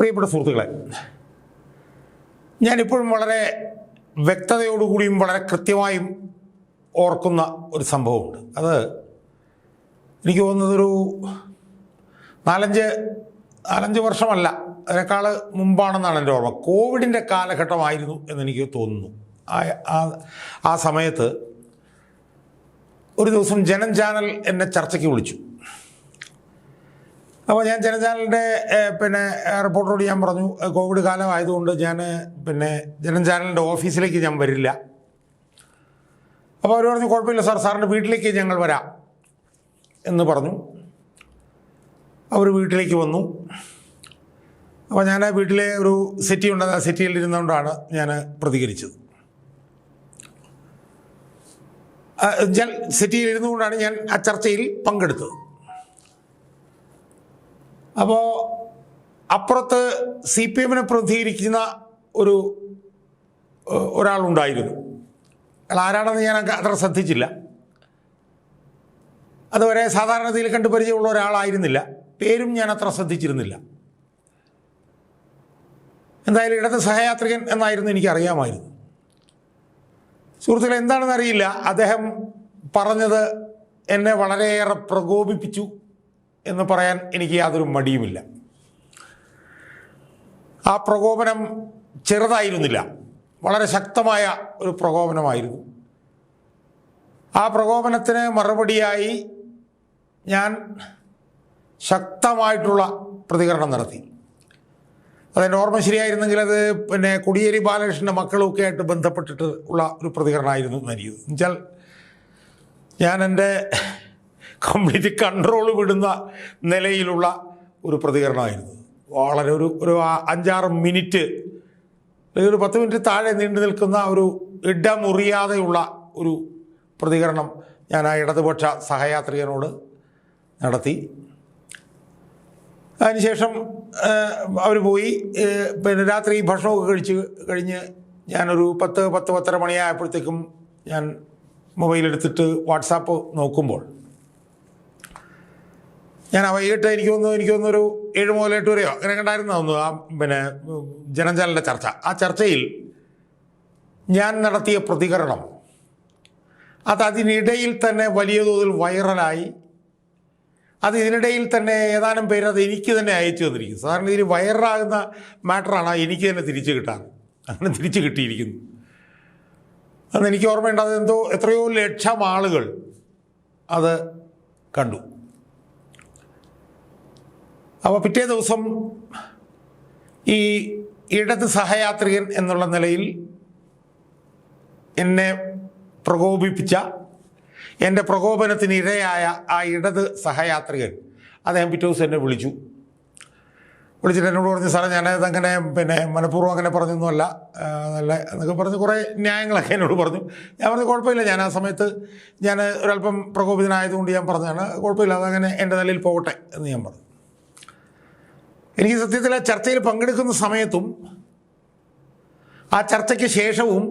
പ്രിയപ്പെട്ട സുഹൃത്തുക്കളെ ഞാനിപ്പോഴും വളരെ വ്യക്തതയോടുകൂടിയും വളരെ കൃത്യമായും ഓർക്കുന്ന ഒരു സംഭവമുണ്ട്. അത് എനിക്ക് തോന്നുന്നതൊരു നാലഞ്ച് നാലഞ്ച് വർഷമല്ല അതിനേക്കാൾ മുമ്പാണെന്നാണ് എന്റെ ഓർമ്മ. കോവിഡിന്റെ കാലഘട്ടമായിരുന്നു എന്നെനിക്ക് തോന്നുന്നു. ആ സമയത്ത് ഒരു ദിവസം ജനം ചാനൽ എന്നെ ചർച്ചയ്ക്ക് വിളിച്ചു. അപ്പോൾ ഞാൻ ജനചാനലിന്റെ പിന്നെ റിപ്പോർട്ടറോട് ഞാൻ പറഞ്ഞു കോവിഡ് കാലം ആയതുകൊണ്ട് ഞാൻ പിന്നെ ജനചാനലിന്റെ ഓഫീസിലേക്ക് ഞാൻ വരില്ല. അപ്പോൾ അവർ പറഞ്ഞു കുഴപ്പമില്ല സാർ സാറിന്റെ വീട്ടിലേക്ക് ഞങ്ങൾ വരാം എന്ന് പറഞ്ഞു. അവർ വീട്ടിലേക്ക് വന്നു. അപ്പോൾ ഞാൻ വീട്ടിലെ ഒരു സെറ്റി ഉണ്ടായത് ആ സെറ്റിയിൽ ഇരുന്നുകൊണ്ടാണ് ഞാൻ പ്രതികരിച്ചത്. സെറ്റിയിൽ ഇരുന്നുകൊണ്ടാണ് ഞാൻ ആ ചർച്ചയിൽ പങ്കെടുത്തത്. അപ്പോൾ അപ്പുറത്ത് സി പി എമ്മിനെ പ്രതികരിക്കുന്ന ഒരു ഒരാളുണ്ടായിരുന്നു. അയാൾ ആരാണെന്ന് ഞാൻ അത്ര ശ്രദ്ധിച്ചില്ല. അതുവരെ സാധാരണതയിൽ കണ്ട് പരിചയമുള്ള ഒരാളായിരുന്നില്ല. പേരും ഞാൻ അത്ര ശ്രദ്ധിച്ചിരുന്നില്ല. എന്തായാലും ഇടത് സഹയാത്രികൻ എന്നായിരുന്നു എനിക്കറിയാമായിരുന്നു. എന്താണെന്ന് അറിയില്ല. അദ്ദേഹം പറഞ്ഞത് എന്നെ വളരെയേറെ പ്രകോപിപ്പിച്ചു. എന്ന് പറയാൻ എനിക്ക് യാതൊരു മടിയുമില്ല. ആ പ്രകോപനം ചെറുതായിരുന്നില്ല. വളരെ ശക്തമായ ഒരു പ്രകോപനമായിരുന്നു. ആ പ്രകോപനത്തിന് മറുപടിയായി ഞാൻ ശക്തമായിട്ടുള്ള പ്രതികരണം നടത്തി. അതെന്റെ ഓർമ്മ ശരിയായിരുന്നെങ്കിൽ അത് പിന്നെ കുടിയേരി ബാലകൃഷ്ണന്റെ മക്കളുമൊക്കെ ആയിട്ട് ബന്ധപ്പെട്ടിട്ട് ഉള്ള ഒരു പ്രതികരണമായിരുന്നു എനിക്ക് എന്നുവെച്ചാൽ ഞാൻ എന്റെ കംപ്ലീറ്റ് കൺട്രോൾ വിടുന്ന നിലയിലുള്ള ഒരു പ്രതികരണമായിരുന്നു. വളരെ ഒരു ഒരു അഞ്ചാറ് മിനിറ്റ് ഒരു പത്ത് മിനിറ്റ് താഴെ നീണ്ടു നിൽക്കുന്ന ഒരു ഇടമുറിയാതെയുള്ള ഒരു പ്രതികരണം ഞാൻ ആ ഇടതുപക്ഷ സഹയാത്രികനോട് നടത്തി. അതിനുശേഷം അവർ പോയി. പിന്നെ രാത്രി ഭക്ഷണമൊക്കെ കഴിച്ച് കഴിഞ്ഞ് ഞാനൊരു പത്ത് പത്ത് പത്തര മണിയായപ്പോഴത്തേക്കും ഞാൻ മൊബൈലെടുത്തിട്ട് വാട്സാപ്പ് നോക്കുമ്പോൾ ഞാൻ ആ വൈകിട്ട് എനിക്ക് തോന്നുന്നു എനിക്ക് തോന്നുന്നു ഒരു ഏഴ് മുതൽ എട്ട് വരെയോ? അങ്ങനെ കണ്ടായിരുന്നു തോന്നുന്നു ആ പിന്നെ ജനഞ്ചാലിന്റെ ചർച്ച. ആ ചർച്ചയിൽ ഞാൻ നടത്തിയ പ്രതികരണം അത് അതിനിടയിൽ തന്നെ വലിയ തോതിൽ വൈറലായി. അത് ഇതിനിടയിൽ തന്നെ ഏതാനും പേര് അത് എനിക്ക് തന്നെ അയച്ചു തന്നിരിക്കുന്നു. സാധാരണ ഇതിൽ വൈറലാകുന്ന മാറ്ററാണ് എനിക്ക് തന്നെ തിരിച്ചു കിട്ടാറ് അങ്ങനെ തിരിച്ചു കിട്ടിയിരിക്കുന്നു. അന്ന് എനിക്ക് ഓർമ്മയുണ്ട് അത് എന്തോ എത്രയോ ലക്ഷം ആളുകൾ അത് കണ്ടു. അപ്പോൾ പിറ്റേ ദിവസം ഈ ഇടത് സഹയാത്രികൻ എന്നുള്ള നിലയിൽ എന്നെ പ്രകോപിപ്പിച്ച എന്റെ പ്രകോപനത്തിന് ഇരയായ ആ ഇടത് സഹയാത്രികൻ അദ്ദേഹം പിറ്റേ ദിവസം എന്നെ വിളിച്ചു. വിളിച്ചിട്ട് എന്നോട് പറഞ്ഞു സാറേ ഞാനത് അങ്ങനെ പിന്നെ മനഃപൂർവം അങ്ങനെ പറഞ്ഞൊന്നുമല്ല. നല്ല എന്നൊക്കെ പറഞ്ഞ് കുറേ ന്യായങ്ങളൊക്കെ എന്നോട് പറഞ്ഞു. ഞാൻ പറഞ്ഞു കുഴപ്പമില്ല. ഞാൻ ആ സമയത്ത് ഞാൻ ഒരല്പം പ്രകോപിതനായതുകൊണ്ട് ഞാൻ പറഞ്ഞതാണ്. കുഴപ്പമില്ല. അതങ്ങനെ എന്റെ നിലയിൽ പോകട്ടെ എന്ന് ഞാൻ പറഞ്ഞു. എനിക്ക് സത്യത്തിൽ ആ ചർച്ചയിൽ പങ്കെടുക്കുന്ന സമയത്തും ആ ചർച്ചയ്ക്ക് ശേഷവും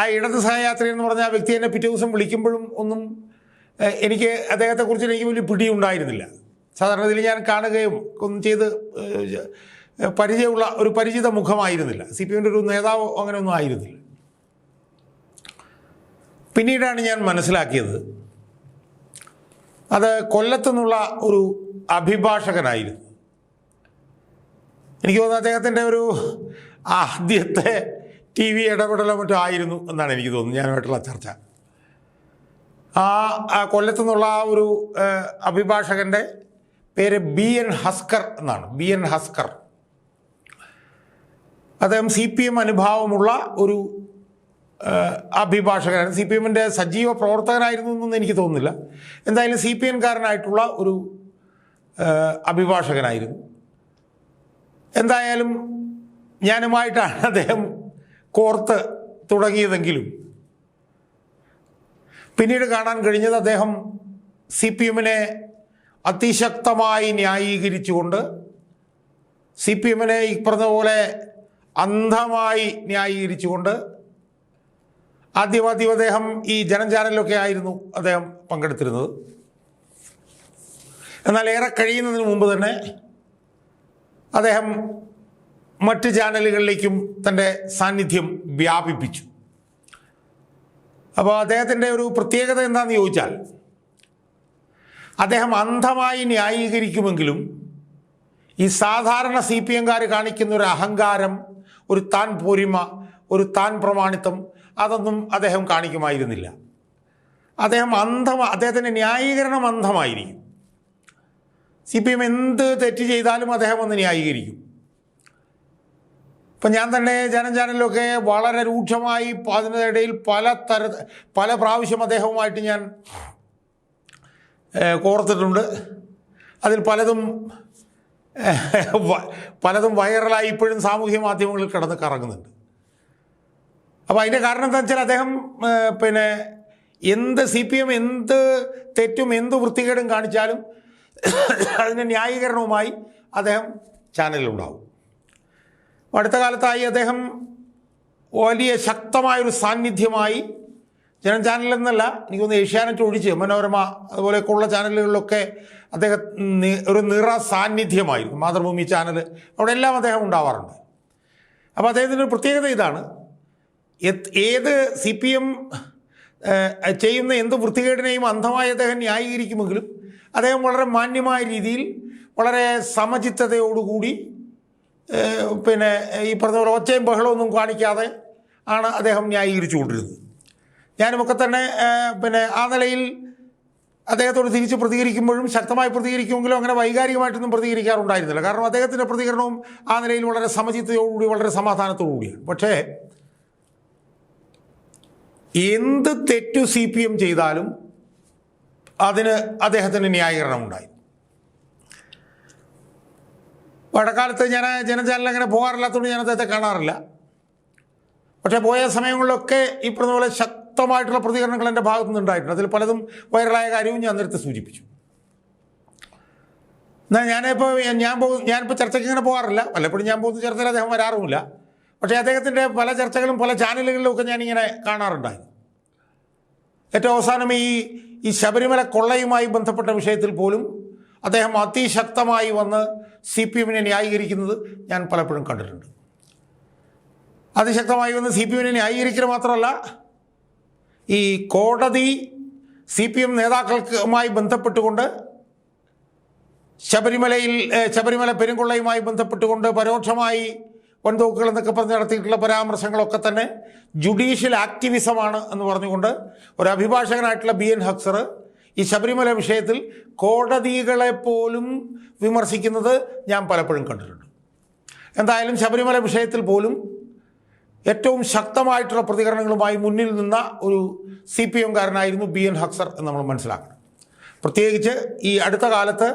ആ ഇടത് സഹയാത്രി എന്ന് പറഞ്ഞ ആ വ്യക്തി എന്നെ പിറ്റേ ദിവസം വിളിക്കുമ്പോഴും ഒന്നും എനിക്ക് അദ്ദേഹത്തെക്കുറിച്ച് എനിക്ക് വലിയ പിടിയുണ്ടായിരുന്നില്ല. സാധാരണ ഇതിൽ ഞാൻ കാണുകയും ഒന്നും ചെയ്ത് പരിചയമുള്ള ഒരു പരിചിത മുഖമായിരുന്നില്ല. സി പി എമ്മിന്റെ ഒരു നേതാവ് അങ്ങനെയൊന്നും ആയിരുന്നില്ല. പിന്നീടാണ് ഞാൻ മനസ്സിലാക്കിയത്. അത് കൊല്ലത്തുനിന്നുള്ള ഒരു അഭിഭാഷകനായിരുന്നു. എനിക്ക് തോന്നുന്നു അദ്ദേഹത്തിന്റെ ഒരു ആദ്യത്തെ ടി വി ഇടപെടലോ മറ്റോ ആയിരുന്നു എന്നാണ് എനിക്ക് തോന്നുന്നത് ഞാനുമായിട്ടുള്ള ചർച്ച. ആ കൊല്ലത്തു നിന്നുള്ള ആ ഒരു അഭിഭാഷകന്റെ പേര് ബി എൻ ഹസ്കർ എന്നാണ്. ബി എൻ ഹസ്കർ. അദ്ദേഹം സി പി എം അനുഭാവമുള്ള ഒരു അഭിഭാഷകനാണ് സി പി എമ്മിന്റെ സജീവ പ്രവർത്തകനായിരുന്നു എന്നൊന്നും എനിക്ക് തോന്നുന്നില്ല. എന്തായാലും സി പി എംകാരനായിട്ടുള്ള ഒരു അഭിഭാഷകനായിരുന്നു. എന്തായാലും ഞാനുമായിട്ടാണ് അദ്ദേഹം കോർത്ത് തുടങ്ങിയതെങ്കിലും പിന്നീട് കാണാൻ കഴിഞ്ഞത് അദ്ദേഹം സി പി എമ്മിനെ അതിശക്തമായി ന്യായീകരിച്ചുകൊണ്ട് സി പി എമ്മിനെ ഈ പറഞ്ഞതുപോലെ പോലെ അന്ധമായി ന്യായീകരിച്ചുകൊണ്ട് ആദ്യം ആദ്യം അദ്ദേഹം ഈ ജനം ചാനലിലൊക്കെ ആയിരുന്നു അദ്ദേഹം പങ്കെടുത്തിരുന്നത്. എന്നാൽ ഏറെ കഴിയുന്നതിന് മുമ്പ് തന്നെ അദ്ദേഹം മറ്റ് ചാനലുകളിലേക്കും തന്റെ സാന്നിധ്യം വ്യാപിപ്പിച്ചു. അപ്പോൾ അദ്ദേഹത്തിന്റെ ഒരു പ്രത്യേകത എന്താണെന്ന് ചോദിച്ചാൽ അദ്ദേഹം അന്ധമായി ന്യായീകരിക്കുമെങ്കിലും ഈ സാധാരണ സി പി എംകാർ കാണിക്കുന്ന ഒരു അഹങ്കാരം ഒരു താൻ പോരിമ ഒരു താൻ പ്രമാണിത്വം അതൊന്നും അദ്ദേഹം കാണിക്കുമായിരുന്നില്ല. അദ്ദേഹം അന്ധം അദ്ദേഹത്തിന്റെ ന്യായീകരണം അന്ധമായിരിക്കും. സി പി എം എന്ത് തെറ്റ് ചെയ്താലും അദ്ദേഹം ഒന്ന് ന്യായീകരിക്കും. ഇപ്പം ഞാൻ തന്നെ ജനം ചാനലിലൊക്കെ വളരെ രൂക്ഷമായി അതിനിടയിൽ പല തര പല പ്രാവശ്യം അദ്ദേഹവുമായിട്ട് ഞാൻ കോർത്തിട്ടുണ്ട്. അതിൽ പലതും പലതും വൈറലായി ഇപ്പോഴും സാമൂഹ്യ മാധ്യമങ്ങളിൽ കിടന്ന് കറങ്ങുന്നുണ്ട്. അപ്പോൾ അതിന്റെ കാരണം എന്താ വെച്ചാൽ അദ്ദേഹം പിന്നെ എന്ത് സി പി എം എന്ത് തെറ്റും എന്ത് വൃത്തികേടും കാണിച്ചാലും അതിന് ന്യായീകരണവുമായി അദ്ദേഹം ചാനലിലുണ്ടാവും. അടുത്ത കാലത്തായി അദ്ദേഹം വലിയ ശക്തമായൊരു സാന്നിധ്യമായി ജനം ചാനലെന്നല്ല എനിക്കൊന്ന് ഏഷ്യാനെറ്റ് ഒഴിച്ച് മനോരമ അതുപോലെയൊക്കെയുള്ള ചാനലുകളിലൊക്കെ അദ്ദേഹം ഒരു നിറ സാന്നിധ്യമായിരുന്നു മാതൃഭൂമി ചാനൽ അവിടെ എല്ലാം അദ്ദേഹം ഉണ്ടാവാറുണ്ട്. അപ്പോൾ അദ്ദേഹത്തിന്റെ പ്രത്യേകത ഇതാണ് ഏത് സി പി എം ചെയ്യുന്ന എന്ത് വൃത്തികേടിനെയും അന്ധമായി അദ്ദേഹം ന്യായീകരിക്കുമെങ്കിലും അദ്ദേഹം വളരെ മാന്യമായ രീതിയിൽ വളരെ സമചിത്തതയോടുകൂടി പിന്നെ ഈ പറഞ്ഞ പോലെ ഒച്ചയും ബഹളമൊന്നും കാണിക്കാതെ ആണ് അദ്ദേഹം ന്യായീകരിച്ചു കൊണ്ടിരുന്നത് ഞാനുമൊക്കെ തന്നെ പിന്നെ ആ നിലയിൽ അദ്ദേഹത്തോട് തിരിച്ച് പ്രതികരിക്കുമ്പോഴും ശക്തമായി പ്രതികരിക്കുമെങ്കിലും അങ്ങനെ വൈകാരികമായിട്ടൊന്നും പ്രതികരിക്കാറുണ്ടായിരുന്നില്ല. കാരണം അദ്ദേഹത്തിന്റെ പ്രതികരണവും ആ നിലയിൽ വളരെ സമചിത്തയോടുകൂടി വളരെ സമാധാനത്തോടു കൂടിയാണ് പക്ഷേ എന്ത് തെറ്റു സി പി എം ചെയ്താലും അതിന് അദ്ദേഹത്തിന് ന്യായീകരണം ഉണ്ടായി വടക്കാലത്ത് ഞാൻ ജനജാലിൽ അങ്ങനെ പോകാറില്ലാത്തതുകൊണ്ട് ഞാൻ അദ്ദേഹത്തെ കാണാറില്ല. പക്ഷേ പോയ സമയങ്ങളിലൊക്കെ ഈ പോലെ ശക്തമായിട്ടുള്ള പ്രതികരണങ്ങൾ എന്റെ ഭാഗത്തു നിന്നുണ്ടായിട്ടുണ്ട് അതിൽ പലതും വൈറലായ കാര്യവും ഞാൻ നേരത്തെ സൂചിപ്പിച്ചു. എന്നാൽ ഞാനിപ്പോൾ ഞാൻ പോകും ഞാനിപ്പോൾ ചർച്ചയ്ക്ക് ഇങ്ങനെ പോകാറില്ല. പലപ്പോഴും ഞാൻ പോകുന്ന ചർച്ചയിൽ അദ്ദേഹം വരാറുമില്ല. പക്ഷേ അദ്ദേഹത്തിന്റെ പല ചർച്ചകളും പല ചാനലുകളിലും ഒക്കെ ഞാനിങ്ങനെ കാണാറുണ്ടായിരുന്നു. ഏറ്റവും അവസാനം ഈ ഈ ശബരിമല കൊള്ളയുമായി ബന്ധപ്പെട്ട വിഷയത്തിൽ പോലും അദ്ദേഹം അതിശക്തമായി വന്ന് സി പി എമ്മിനെ ന്യായീകരിക്കുന്നത് ഞാൻ പലപ്പോഴും കണ്ടിട്ടുണ്ട്. അതിശക്തമായി വന്ന് സി പി എമ്മിനെ ന്യായീകരിക്കുക മാത്രമല്ല ഈ കോടതി സി പി എം നേതാക്കൾക്കുമായി ബന്ധപ്പെട്ടുകൊണ്ട് ശബരിമലയിൽ ശബരിമല പെരുങ്കൊള്ളയുമായി ബന്ധപ്പെട്ടുകൊണ്ട് പരോക്ഷമായി വൻതോക്കുകൾ എന്നൊക്കെ പറഞ്ഞ് നടത്തിയിട്ടുള്ള പരാമർശങ്ങളൊക്കെ തന്നെ ജുഡീഷ്യൽ ആക്ടിവിസമാണ് എന്ന് പറഞ്ഞുകൊണ്ട് ഒരു അഭിഭാഷകനായിട്ടുള്ള ബി എൻ ഹക്സർ ഈ ശബരിമല വിഷയത്തിൽ കോടതികളെ പോലും വിമർശിക്കുന്നത് ഞാൻ പലപ്പോഴും കണ്ടിട്ടുണ്ട്. എന്തായാലും ശബരിമല വിഷയത്തിൽ പോലും ഏറ്റവും ശക്തമായിട്ടുള്ള പ്രതികരണങ്ങളുമായി മുന്നിൽ നിന്ന ഒരു സി പി എംകാരനായിരുന്നു ബി എൻ ഹക്സർ എന്ന് നമ്മൾ മനസ്സിലാക്കണം. പ്രത്യേകിച്ച് ഈ അടുത്ത കാലത്ത്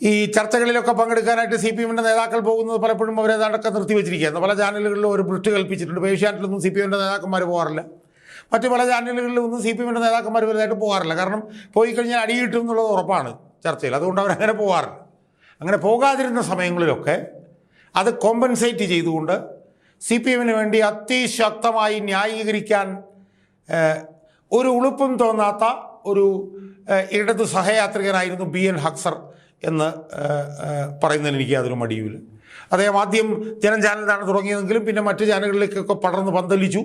ഈ ചർച്ചകളിലൊക്കെ പങ്കെടുക്കാനായിട്ട് സി പി എമ്മിന്റെ നേതാക്കൾ പോകുന്നത് പലപ്പോഴും അവരെ ഏതാണ്ടൊക്കെ നിർത്തിവെച്ചിരിക്കുകയാണ് പല ചാനലുകളിലും ഒരു ബ്രിട്ട് കൽപ്പിച്ചിട്ടുണ്ട്. ഏഷ്യാനെറ്റിലൊന്നും സി പി എമ്മിന്റെ നേതാക്കന്മാർ പോകാറില്ല. മറ്റ് പല ചാനലുകളിലൊന്നും സി പി എമ്മിന്റെ നേതാക്കന്മാർ വലുതായിട്ട് പോകാറില്ല. കാരണം പോയി കഴിഞ്ഞാൽ അടിയിട്ടും എന്നുള്ളത് ഉറപ്പാണ് ചർച്ചയിൽ. അതുകൊണ്ട് അവരങ്ങനെ പോകാറില്ല. അങ്ങനെ പോകാതിരുന്ന സമയങ്ങളിലൊക്കെ അത് കോമ്പൻസേറ്റ് ചെയ്തുകൊണ്ട് സി പി എമ്മിന് വേണ്ടി അതിശക്തമായി ന്യായീകരിക്കാൻ ഒരു ഉളുപ്പും തോന്നാത്ത ഒരു ഇടത് സഹയാത്രികനായിരുന്നു ബി എൻ ഹക്സർ. എന്ന് പറയുന്നതിന് എനിക്ക് യാതൊരു മടിയുമില്ല. അദ്ദേഹം ആദ്യം ജനം ചാനലിലാണ് തുടങ്ങിയതെങ്കിലും പിന്നെ മറ്റ് ചാനലുകളിലേക്കൊക്കെ പടർന്ന് പന്തലിച്ചു.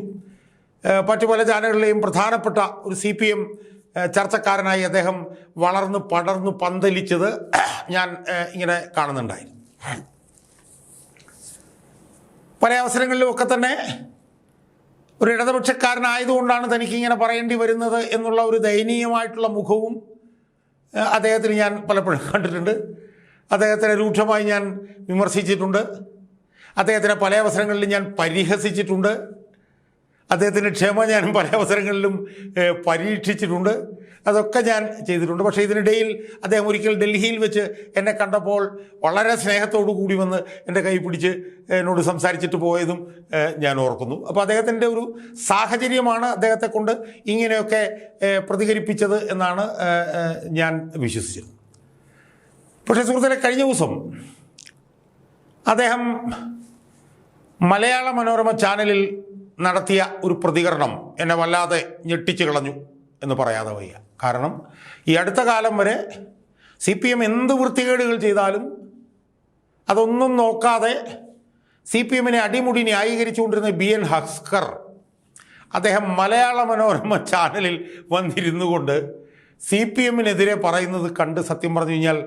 മറ്റു പല ചാനലുകളിലെയും പ്രധാനപ്പെട്ട ഒരു സി പി എം ചർച്ചക്കാരനായി അദ്ദേഹം വളർന്ന് പടർന്ന് പന്തലിച്ചത് ഞാൻ ഇങ്ങനെ കാണുന്നുണ്ടായിരുന്നു. പല അവസരങ്ങളിലുമൊക്കെ തന്നെ ഒരു ഇടതുപക്ഷക്കാരനായതുകൊണ്ടാണ് തനിക്ക് ഇങ്ങനെ പറയേണ്ടി വരുന്നത് എന്നുള്ള ഒരു ദയനീയമായിട്ടുള്ള മുഖവും അദ്ദേഹത്തിന് ഞാൻ പലപ്പോഴും കണ്ടിട്ടുണ്ട്. അദ്ദേഹത്തിനെ രൂക്ഷമായി ഞാൻ വിമർശിച്ചിട്ടുണ്ട്. അദ്ദേഹത്തിനെ പല അവസരങ്ങളിലും ഞാൻ പരിഹസിച്ചിട്ടുണ്ട്. അദ്ദേഹത്തിന്റെ ക്ഷമ ഞാൻ പല അവസരങ്ങളിലും പരീക്ഷിച്ചിട്ടുണ്ട്. അതൊക്കെ ഞാൻ ചെയ്തിട്ടുണ്ട്. പക്ഷേ ഇതിനിടയിൽ അദ്ദേഹം ഒരിക്കൽ ഡൽഹിയിൽ വെച്ച് എന്നെ കണ്ടപ്പോൾ വളരെ സ്നേഹത്തോടു കൂടി വന്ന് എന്റെ കൈ പിടിച്ച് എന്നോട് സംസാരിച്ചിട്ട് പോയതും ഞാൻ ഓർക്കുന്നു. അപ്പോൾ അദ്ദേഹത്തിന്റെ ഒരു സാഹചര്യമാണ് അദ്ദേഹത്തെ കൊണ്ട് ഇങ്ങനെയൊക്കെ പ്രതികരിപ്പിച്ചത് എന്നാണ് ഞാൻ വിശ്വസിച്ചത്. പക്ഷേ സുഹൃത്തുക്കളെ കഴിഞ്ഞ ദിവസം അദ്ദേഹം മലയാള മനോരമ ചാനലിൽ നടത്തിയ ഒരു പ്രതികരണം എന്നെ വല്ലാതെ ഞെട്ടിച്ചു കളഞ്ഞു എന്ന് പറയാതെ വയ്യ. കാരണം ഈ അടുത്ത കാലം വരെ സി പി എം എന്ത് വൃത്തികേടുകൾ ചെയ്താലും അതൊന്നും നോക്കാതെ സി പി എമ്മിനെ അടിമുടി ന്യായീകരിച്ചുകൊണ്ടിരുന്ന ബി എൻ ഹസ്കർ അദ്ദേഹം മലയാള മനോരമ ചാനലിൽ വന്നിരുന്നു കൊണ്ട് സി പി എമ്മിനെതിരെ പറയുന്നത് കണ്ട് സത്യം പറഞ്ഞു കഴിഞ്ഞാൽ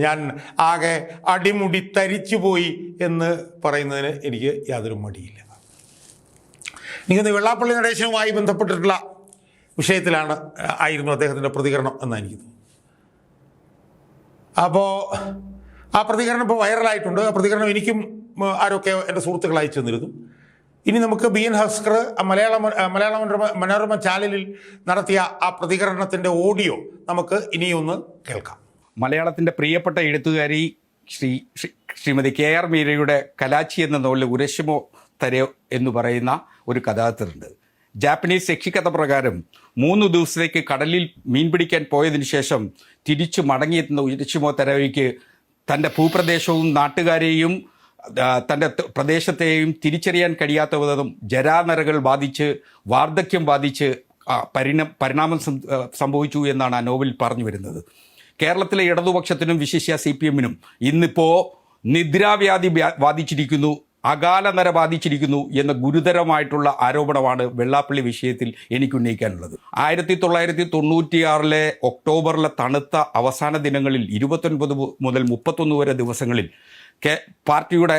ഞാൻ ആകെ അടിമുടി തരിച്ചുപോയി എന്ന് പറയുന്നതിന് എനിക്ക് യാതൊരു മടിയില്ല. എനിക്കൊന്ന് വെള്ളാപ്പള്ളി നടേശനുമായി ബന്ധപ്പെട്ടിട്ടുള്ള വിഷയത്തിലാണ് ആയിരുന്നു അദ്ദേഹത്തിന്റെ പ്രതികരണം എന്നാണ് എനിക്ക് അപ്പോൾ ആ പ്രതികരണം ഇപ്പോൾ വൈറലായിട്ടുണ്ട്. ആ പ്രതികരണം എനിക്കും ആരൊക്കെ എന്റെ സുഹൃത്തുക്കൾ അയച്ചു തന്നിരുന്നു ഇനി നമുക്ക് ബി എൻ ഹസ്കർ മലയാള മലയാള മനോരമ ചാനലിൽ നടത്തിയ ആ പ്രതികരണത്തിന്റെ ഓഡിയോ നമുക്ക് ഇനിയൊന്ന് കേൾക്കാം. മലയാളത്തിന്റെ പ്രിയപ്പെട്ട എഴുത്തുകാരി ശ്രീ- ശ്രീമതി കെ ആർ മീരയുടെ കലാച്ചി എന്ന നോവലിൽ ഉരശിമോ തരയോ എന്ന് പറയുന്ന ഒരു കഥാകൃത്തുണ്ട് ജാപ്പനീസ് യക്ഷിക്കഥ പ്രകാരം മൂന്ന് ദിവസത്തേക്ക് കടലിൽ മീൻ പിടിക്കാൻ പോയതിനു ശേഷം തിരിച്ചു മടങ്ങിയെത്തുന്ന ഉരശിമോ തരവയ്ക്ക് തന്റെ ഭൂപ്രദേശവും നാട്ടുകാരെയും തന്റെ പ്രദേശത്തെയും തിരിച്ചറിയാൻ കഴിയാത്ത വിധം ജരാനരകൾ ബാധിച്ച് വാർദ്ധക്യം ബാധിച്ച് പരിണ പരിണാമം സംഭവിച്ചു എന്നാണ് ആ നോവൽ പറഞ്ഞു വരുന്നത്. കേരളത്തിലെ ഇടതുപക്ഷത്തിനും വിശിഷ്യ സി പി എമ്മിനും ഇന്നിപ്പോൾ നിദ്രാവ്യാധി വ്യാ- ബാധിച്ചിരിക്കുന്നു അകാലനര ബാധിച്ചിരിക്കുന്നു എന്ന ഗുരുതരമായിട്ടുള്ള ആരോപണമാണ് വെള്ളാപ്പള്ളി വിഷയത്തിൽ എനിക്ക് ഉന്നയിക്കാനുള്ളത്. ആയിരത്തി തൊള്ളായിരത്തി തൊണ്ണൂറ്റിയാറിലെ ഒക്ടോബറിലെ തണുത്ത അവസാന ദിനങ്ങളിൽ ഇരുപത്തൊൻപത് മുതൽ മുപ്പത്തൊന്ന് വരെ ദിവസങ്ങളിൽ കെ പാർട്ടിയുടെ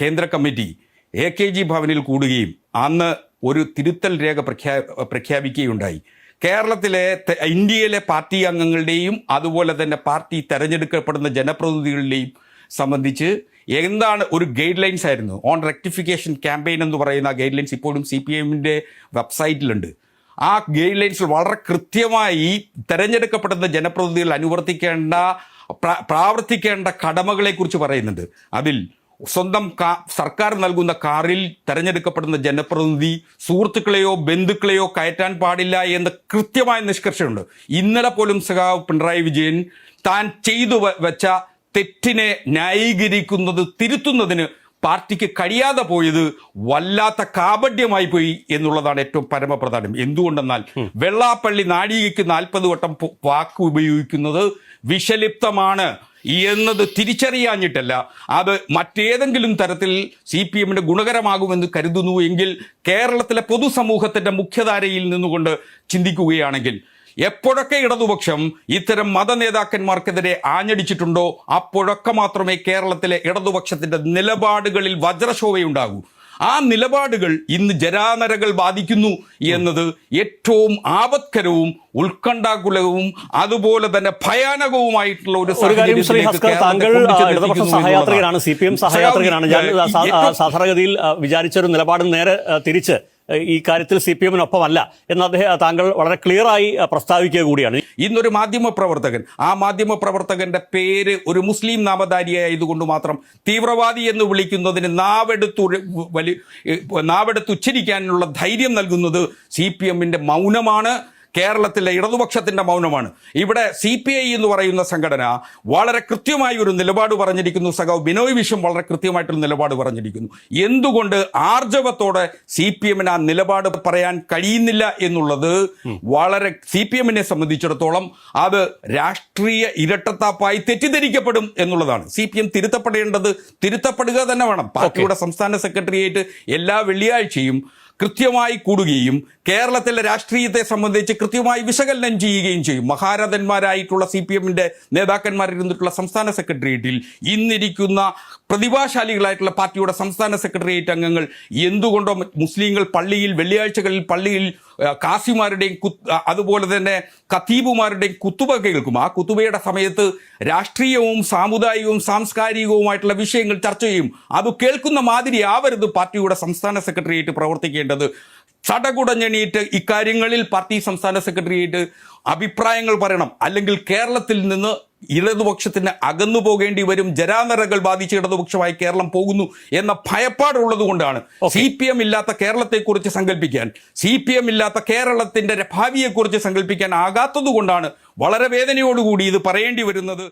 കേന്ദ്ര കമ്മിറ്റി എ കെ ജി ഭവനിൽ കൂടുകയും അന്ന് ഒരു തിരുത്തൽ രേഖ പ്രഖ്യാ പ്രഖ്യാപിക്കുകയുണ്ടായി. കേരളത്തിലെ ഇന്ത്യയിലെ പാർട്ടി അംഗങ്ങളുടെയും അതുപോലെ തന്നെ പാർട്ടി തെരഞ്ഞെടുക്കപ്പെടുന്ന ജനപ്രതിനിധികളുടെയും സംബന്ധിച്ച് എന്താണ് ഒരു ഗൈഡ് ലൈൻസ് ആയിരുന്നു? ഓൺ റെക്ടിഫിക്കേഷൻ ക്യാമ്പയിൻ എന്ന് പറയുന്ന ഗൈഡ് ലൈൻസ് ഇപ്പോഴും സി പി എമ്മിന്റെ വെബ്സൈറ്റിലുണ്ട് ആ ഗൈഡ് ലൈൻസിൽ വളരെ കൃത്യമായി തെരഞ്ഞെടുക്കപ്പെടുന്ന ജനപ്രതിനിധികൾ അനുവർത്തിക്കേണ്ട പ്ര- പ്രാവർത്തിക്കേണ്ട കടമകളെക്കുറിച്ച് പറയുന്നുണ്ട്. അതിൽ സ്വന്തം സർക്കാർ നൽകുന്ന കാറിൽ തെരഞ്ഞെടുക്കപ്പെടുന്ന ജനപ്രതിനിധി സുഹൃത്തുക്കളെയോ ബന്ധുക്കളെയോ കയറ്റാൻ പാടില്ല എന്ന് കൃത്യമായ നിഷ്കർഷമുണ്ട് ഇന്നലെ പോലും സഖാവ് പിണറായി വിജയൻ താൻ ചെയ്തു വെച്ച തെറ്റിനെ ന്യായീകരിക്കുന്നത് തിരുത്തുന്നതിന് പാർട്ടിക്ക് കഴിയാതെ പോയത് വല്ലാത്ത കാപഡ്യമായി പോയി എന്നുള്ളതാണ് ഏറ്റവും പരമപ്രധാനം. എന്തുകൊണ്ടെന്നാൽ വെള്ളാപ്പള്ളി നാഴികയ്ക്ക് നാൽപ്പത് വട്ടം വാക്ക് ഉപയോഗിക്കുന്നത് വിഷലിപ്തമാണ് എന്നത് തിരിച്ചറിയാഞ്ഞിട്ടല്ല. അത് മറ്റേതെങ്കിലും തരത്തിൽ സി പി എമ്മിന് ഗുണകരമാകുമെന്ന് കരുതുന്നു എങ്കിൽ കേരളത്തിലെ പൊതുസമൂഹത്തിന്റെ മുഖ്യധാരയിൽ നിന്നുകൊണ്ട് ചിന്തിക്കുകയാണെങ്കിൽ എപ്പോഴൊക്കെ ഇടതുപക്ഷം ഇത്തരം മതനേതാക്കന്മാർക്കെതിരെ ആഞ്ഞടിച്ചിട്ടുണ്ടോ അപ്പോഴൊക്കെ മാത്രമേ കേരളത്തിലെ ഇടതുപക്ഷത്തിന്റെ നിലപാടുകളിൽ വജ്രശോഭയുണ്ടാകൂ. ആ നിലപാടുകൾ ഇന്ന് ജരാനരകൾ ബാധിക്കുന്നു എന്നത് ഏറ്റവും ആപത്കരവും ഉത്കണ്ഠാകുലവും അതുപോലെ തന്നെ ഭയാനകവുമായിട്ടുള്ള ഒരു സഹയാത്രികരാണ് സി പി എം സഹയാത്രികനാണ്. ഞാൻ ആ, സാ- ആ, ഏറ്റവും- സാധാരണഗതിയിൽ ആ, വിചാരിച്ച ഒരു നിലപാട് നേരെ തിരിച്ച് ഈ കാര്യത്തിൽ സി പി എമ്മിനൊപ്പമല്ല എന്ന് അദ്ദേഹം താങ്കൾ വളരെ ക്ലിയറായി പ്രസ്താവിക്കുക കൂടിയാണ്. ഇന്നൊരു മാധ്യമപ്രവർത്തകൻ ആ മാധ്യമപ്രവർത്തകന്റെ പേര് ഒരു മുസ്ലിം നാമധാരിയായതുകൊണ്ട് മാത്രം തീവ്രവാദി എന്ന് വിളിക്കുന്നതിന് നാവെടുത്തു വലി നാവെടുത്ത് ഉച്ചരിക്കാനുള്ള ധൈര്യം നൽകുന്നത് സി പി എമ്മിന്റെ മൗനമാണ്. കേരളത്തിലെ ഇടതുപക്ഷത്തിന്റെ മൗനമാണ്. ഇവിടെ സി പി ഐ എന്ന് പറയുന്ന സംഘടന വളരെ കൃത്യമായി ഒരു നിലപാട് പറഞ്ഞിരിക്കുന്നു. സഖാവ് ബിനോയ് വിശ്വം വളരെ കൃത്യമായിട്ടൊരു നിലപാട് പറഞ്ഞിരിക്കുന്നു. എന്തുകൊണ്ട് ആർജവത്തോടെ സി പി എമ്മിന് ആ നിലപാട് പറയാൻ കഴിയുന്നില്ല എന്നുള്ളത് വളരെ സി പി എമ്മിനെ സംബന്ധിച്ചിടത്തോളം അത് രാഷ്ട്രീയ ഇരട്ടത്താപ്പായി തെറ്റിദ്ധരിക്കപ്പെടും എന്നുള്ളതാണ്. സി പി എം തിരുത്തപ്പെടേണ്ടത് തിരുത്തപ്പെടുക തന്നെ വേണം. പാർട്ടിയുടെ സംസ്ഥാന സെക്രട്ടേറിയറ്റ് എല്ലാ വെള്ളിയാഴ്ചയും കൃത്യമായി കൂടുകയും കേരളത്തിലെ രാഷ്ട്രീയത്തെ സംബന്ധിച്ച് കൃത്യമായി വിശകലനം ചെയ്യുകയും ചെയ്യും. മഹാരഥന്മാരായിട്ടുള്ള സി പി എമ്മിന്റെ നേതാക്കന്മാരിരുന്നിട്ടുള്ള സംസ്ഥാന സെക്രട്ടേറിയറ്റിൽ ഇന്നിരിക്കുന്ന പ്രതിഭാശാലികളായിട്ടുള്ള പാർട്ടിയുടെ സംസ്ഥാന സെക്രട്ടേറിയറ്റ് അംഗങ്ങൾ എന്തുകൊണ്ടോ മുസ്ലിങ്ങൾ പള്ളിയിൽ വെള്ളിയാഴ്ചകളിൽ പള്ളിയിൽ കാസിമാരുടെയും അതുപോലെ തന്നെ ഖത്തീബുമാരുടെയും കുത്തുബ കേൾക്കും. ആ കുത്തുബയുടെ സമയത്ത് രാഷ്ട്രീയവും സാമുദായികവും സാംസ്കാരികവുമായിട്ടുള്ള വിഷയങ്ങൾ ചർച്ച ചെയ്യും. അത് കേൾക്കുന്ന മാതിരി ആവരുത് പാർട്ടിയുടെ സംസ്ഥാന സെക്രട്ടേറിയറ്റ് പ്രവർത്തിക്കേണ്ടത്. ചടകുടഞ്ഞെണീറ്റ് ഇക്കാര്യങ്ങളിൽ പാർട്ടി സംസ്ഥാന സെക്രട്ടേറിയറ്റ് അഭിപ്രായങ്ങൾ പറയണം. അല്ലെങ്കിൽ കേരളത്തിൽ നിന്ന് ഇടതുപക്ഷത്തിന് അകന്നു പോകേണ്ടി വരും ജരാനരകൾ ബാധിച്ച ഇടതുപക്ഷമായി കേരളം പോകുന്നു എന്ന ഭയപ്പാടുള്ളത് കൊണ്ടാണ്. സി പി എം ഇല്ലാത്ത കേരളത്തെക്കുറിച്ച് സങ്കല്പിക്കാൻ സി പി എം ഇല്ലാത്ത കേരളത്തിന്റെ ഭാവിയെക്കുറിച്ച് സങ്കല്പിക്കാൻ ആകാത്തത് കൊണ്ടാണ് വളരെ വേദനയോടുകൂടി ഇത് പറയേണ്ടി വരുന്നത്.